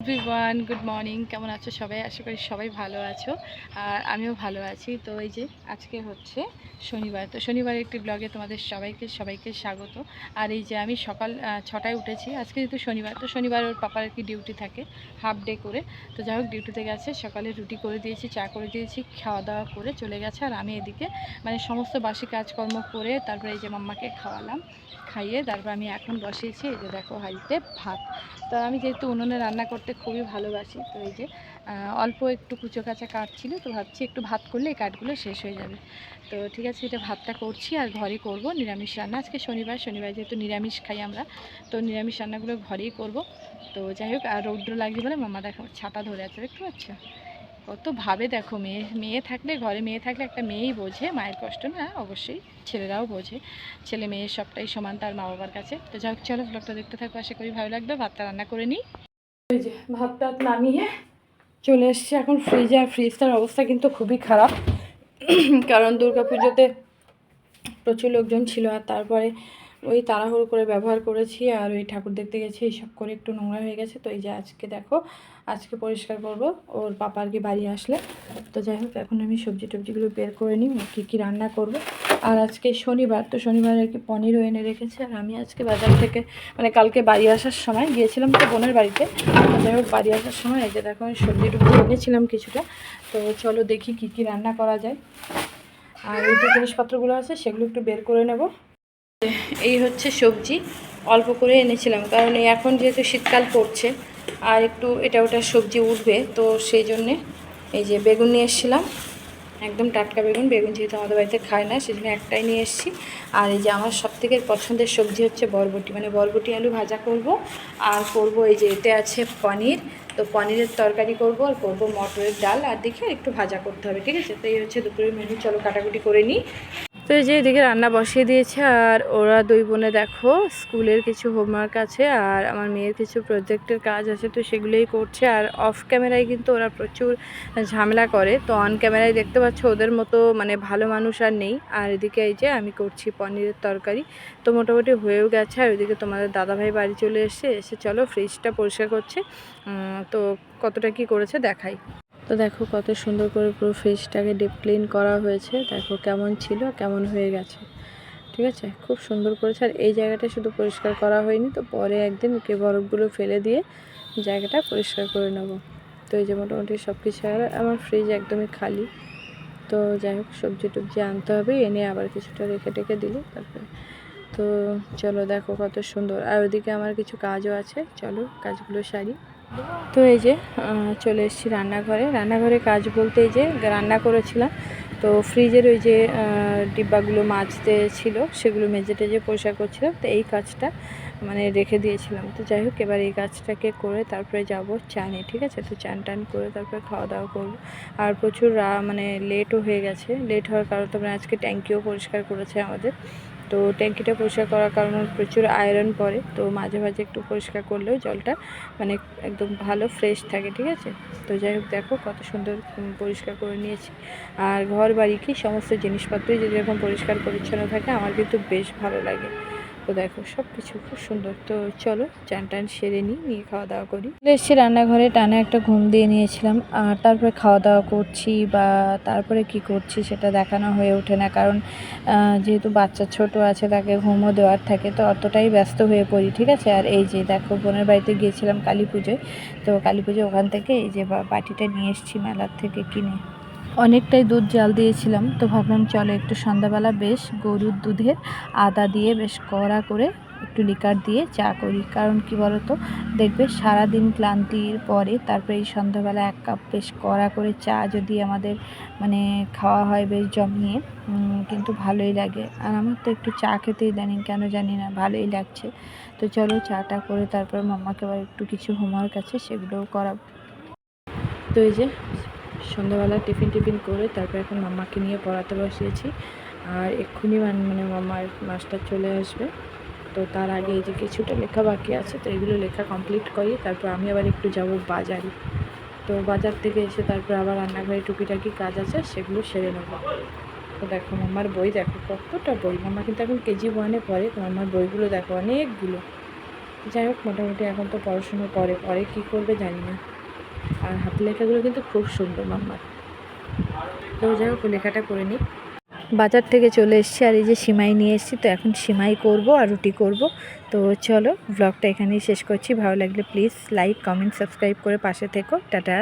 Everyone, good morning. কেমন আছো সবাই? আশা করি সবাই ভালো আছো। আর আমিও ভালো আছি। তো এই যে আজকে হচ্ছে শনিবার। তো শনিবার একটি ব্লগে তোমাদের সবাইকে সবাইকে স্বাগত। আর এই যে আমি সকাল ছটায় উঠেছি। আজকে যেহেতু শনিবার, তো শনিবার ওর পাপার কি ডিউটি থাকে হাফ ডে করে। তো যাই হোক ডিউটিতে গেছে, সকালে রুটি করে দিয়েছি, চা করে দিয়েছি, খাওয়া দাওয়া করে চলে গেছে। আর আমি এদিকে মানে সমস্ত বাসি কাজকর্ম করে তারপরে এই যে মাম্মাকে খাওয়ালাম। খাইয়ে তারপর আমি এখন বসিয়েছি, এই যে দেখো হাঁড়িতে ভাত। তো আমি যেহেতু উনুনে রান্না করতে খুবই ভালোবাসি, তো এই যে অল্প একটু কুচো কাঁচা কাঠ ছিল, তো ভাবছি একটু ভাত করলে এই কাঠগুলো শেষ হয়ে যাবে। তো ঠিক আছে, এটা ভাতটা করছি আর ঘরে করব নিরামিষ রান্না। আজকে শনিবার শনিবার যেহেতু নিরামিষ খাই আমরা, তো নিরামিষ রান্নাগুলো ঘরেই করব। তো যাই হোক, আর রৌদ্র লাগছে বলে মামা দেখো ছাতা ধরে আছে, দেখতে পাচ্ছ? কত ভাবে দেখো মেয়ে মেয়ে থাকলে, ঘরে মেয়ে থাকলে একটা মেয়েই বোঝে, মায়ের কষ্ট না, অবশ্যই ছেলেরাও বোঝে। ছেলে মেয়ে সবটাই সমান তার মা বাবার কাছে। তো যাই হোক, চলো ব্লগটা দেখতে থাকো, আশা করি ভালো লাগবে। ভাতটা রান্না করে নিই। ওই যে নামিয়ে চলে এসছি এখন ফ্রিজে আর ফ্রিজটার অবস্থা কিন্তু খুবই খারাপ। কারণ দুর্গা পুজোতে প্রচুর লোকজন ছিল আর তারপরে ওই তাড়াহুড়ো করে ব্যবহার করেছি আর ওই ঠাকুর দেখতে গেছি এইসব করে একটু নোংরা হয়ে গেছে। তো এই যে আজকে দেখো, আজকে পরিষ্কার করব। ওর পাপা আর কি বাড়ি আসলে। তো যাই হোক, এখন আমি সবজি টবজিগুলো বের করে নিই কী কী রান্না করব। আর আজকে শনিবার, তো শনিবার আর কি পনিরও এনে রেখেছে। আর আমি আজকে বাজার থেকে মানে কালকে বাড়ি আসার সময় গিয়েছিলাম তো বোনের বাড়িতে। যাই হোক, বাড়ি আসার সময় এই যে দেখো, আমি সবজি টবজি এনেছিলাম কিছুটা। তো চলো দেখি কী কী রান্না করা যায়। আর এই যে জিনিসপত্রগুলো আছে, সেগুলো একটু বের করে নেব। এই হচ্ছে সবজি। অল্প করে এনেছিলাম, কারণ এখন যেহেতু শীতকাল পড়ছে, আর একটু এটা ওটা সবজি উঠবে, তো সেই জন্যে এই যে বেগুন নিয়ে এসেছিলাম, একদম টাটকা বেগুন। বেগুন যেহেতু আমাদের বাড়িতে খায় না, সেই জন্য একটাই নিয়ে এসেছি। আর এই যে আমার সবথেকে পছন্দের সবজি হচ্ছে বরবটি। মানে বরবটি আলু ভাজা করব, আর করব এই যে এতে আছে পনির। তো পনিরের তরকারি করব, আর করব মটরের ডাল, আর দেখে একটু ভাজা করতে হবে, ঠিক আছে? তো এই হচ্ছে দুপুরের মেনু চলো কাটাকুটি করে নিই। তো এই যে এদিকে রান্না বসিয়ে দিয়েছে, আর ওরা দুই বোনে দেখো স্কুলের কিছু হোমওয়ার্ক আছে আর আমার মেয়ের কিছু প্রজেক্টের কাজ আছে, তো সেগুলোই করছে। আর অফ ক্যামেরায় কিন্তু ওরা প্রচুর ঝামেলা করে। তো অন ক্যামেরায় দেখতে পাচ্ছ ওদের মতো মানে ভালো মানুষ আর নেই। আর এদিকে এই যে আমি করছি পনিরের তরকারি। তো মোটামুটি হয়েও গেছে। আর ওইদিকে তোমাদের দাদাভাই বাড়ি চলে এসে এসে চলো ফ্রিজটা পরিষ্কার করছে। তো কতটা কি করেছে দেখাই। তো দেখো কত সুন্দর করে পুরো ফ্রিজটাকে ডিপ ক্লিন করা হয়েছে। দেখো কেমন ছিল, কেমন হয়ে গেছে। ঠিক আছে? খুব সুন্দর করেছে। আর এই জায়গাটা শুধু পরিষ্কার করা হয়নি, তো পরে একদিন ওকে বরফগুলো ফেলে দিয়ে জায়গাটা পরিষ্কার করে নেব। তো এই যে মোটামুটি সব কিছু আর আমার ফ্রিজ একদমই খালি। তো যাই হোক, সবজি টবজি আনতে হবে এনে আবার কিছুটা রেখে টেখে দিলে তারপরে। তো চলো দেখো কত সুন্দর। আর ওদিকে আমার কিছু কাজও আছে। চলো কাজগুলো সারি। তো এই যে চলে এসেছি রান্নাঘরে। রান্নাঘরে কাজ বলতে যে, রান্না করেছিলাম। তো ফ্রিজের ওই যে ডিব্বাগুলো মাজতে ছিল, সেগুলো মেজে টেজে পরিষ্কার করছিলাম। তো এই কাজটা মানে রেখে দিয়েছিলাম। তো যাই হোক, এবার এই কাজটাকে করে তারপরে যাব চানে, ঠিক আছে? তো চান টান করে তারপরে খাওয়া দাওয়া করব। আর প্রচুর মানে লেটও হয়ে গেছে। লেট হওয়ার কারণে তোমরা আজকে ট্যাঙ্কিও পরিষ্কার করেছে আমাদের। তো ট্যাঙ্কিটা পরিষ্কার করার কারণে প্রচুর আয়রন পড়ে, তো মাঝে মাঝে একটু পরিষ্কার করলেও জলটা মানে একদম ভালো ফ্রেশ থাকে, ঠিক আছে? তো যাই হোক, দেখো কত সুন্দর পরিষ্কার করে নিয়েছি। আর ঘর বাড়ি কি, সমস্ত জিনিসপত্রই যদি এরকম পরিষ্কার পরিচ্ছন্ন থাকে, আমার কিন্তু বেশ ভালো লাগে। তো দেখো সব কিছু খুব সুন্দর। তো চলো চান টান সেরে নিই, নিয়ে খাওয়া দাওয়া করি। চলে এসেছি রান্নাঘরে, টানে একটা ঘুম দিয়ে নিয়েছিলাম। আর তারপরে খাওয়া দাওয়া করছি বা তারপরে কি করছি সেটা দেখানো হয়ে ওঠে না। কারণ যেহেতু বাচ্চা ছোট আছে, তাকে ঘুমও দেওয়ার থাকে, তো অতটাই ব্যস্ত হয়ে পড়ি, ঠিক আছে? আর এই যে দেখো, বোনের বাড়িতে গিয়েছিলাম কালী পুজোয়। তো কালী পুজো ওখান থেকে এই যে বাটিটা নিয়ে এসেছি মেলার থেকে কিনে। অনেকটাই দুধ জাল দিয়েছিলাম, তো ভাবলাম চলো একটু সন্ধ্যাবেলা বেশ গরুর দুধের আদা দিয়ে বেশ কড়া করে একটু লিকার দিয়ে চা করি। কারণ কি বলতো, দেখবে সারাদিন ক্লান্তির পরে তারপরে এই সন্ধ্যাবেলা এক কাপ বেশ কড়া করে চা যদি আমাদের মানে খাওয়া হয় বেশ জমিয়ে কিন্তু ভালোই লাগে। আর আমার তো একটু চা খেতে ইদানিং কেন জানি না, ভালোই লাগছে। তো চলো চাটা করে তারপর মাম্মাকে আবার একটু কিছু হোমওয়ার্ক আছে সেগুলোও করাবো। তো এই যে সন্ধ্যাবেলা টিফিন টিফিন করে তারপর এখন মাম্মাকে নিয়ে পড়াতে বসিয়েছি। আর এক্ষুনি মান- মাম্মার মাস্টার চলে আসবে। তো তার আগে এই যে কিছুটা লেখা বাকি আছে, তো এগুলো লেখা কমপ্লিট করি। তারপর আমি আবার একটু যাব বাজারে। তো বাজার থেকে এসে তারপর আবার রান্নাঘরে টুকিটাকি কাজ আছে, সেগুলো সেরে নেব। তো দেখো মাম্মার বই, দেখো কতটা বই। মাম্মা কিন্তু এখন কেজি ওয়ানে পড়ে, তো মাম্মার বইগুলো দেখো অনেকগুলো। যাই হোক, মোটামুটি এখন তো পড়াশুনো করে। পরে কী করবে জানি না। আর হাতের লেখাগুলো কিন্তু খুব সুন্দর মাম্মার তো যাই হোক, লেখাটা করে নিই। বাজার থেকে চলে এসছি আর এই যে সিমাই নিয়ে এসছি, তো এখন সিমাই করব আর রুটি করব। তো চলো, ব্লগটা এখানেই শেষ করছি। ভালো লাগলে প্লিজ লাইক, কমেন্ট, সাবস্ক্রাইব করে পাশে থেকো। টাটা।